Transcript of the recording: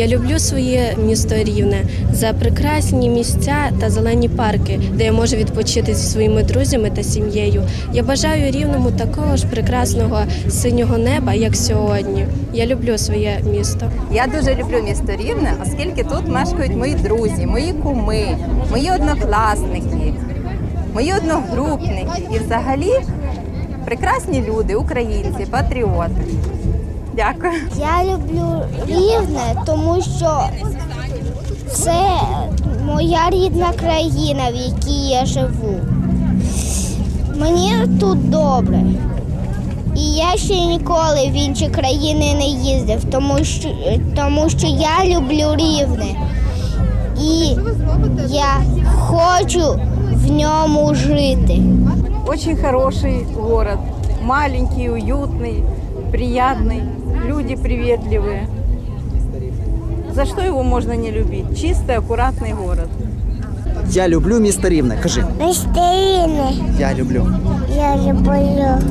Я люблю своє місто Рівне за прекрасні місця та зелені парки, де я можу відпочити зі своїми друзями та сім'єю. Я бажаю рівному такого ж прекрасного синього неба, як сьогодні. Я люблю своє місто. Я дуже люблю місто Рівне, оскільки тут мешкають мої друзі, мої куми, мої однокласники, мої одногрупники і взагалі прекрасні люди, українці, патріоти. Дякую. Я люблю рівне, тому що це моя рідна країна, в якій я живу. Мені тут добре. І я ще ніколи в інші країни не їздив, тому що, тому що я люблю рівне. І я хочу в ньому жити. Очень хороший город Маленький, уютный, приятный. Люди приветливые. За что его можно не любить? Чистый, аккуратный город. Я люблю місто Рівне. Кажи. Містеріне, Я люблю. я люблю рівне.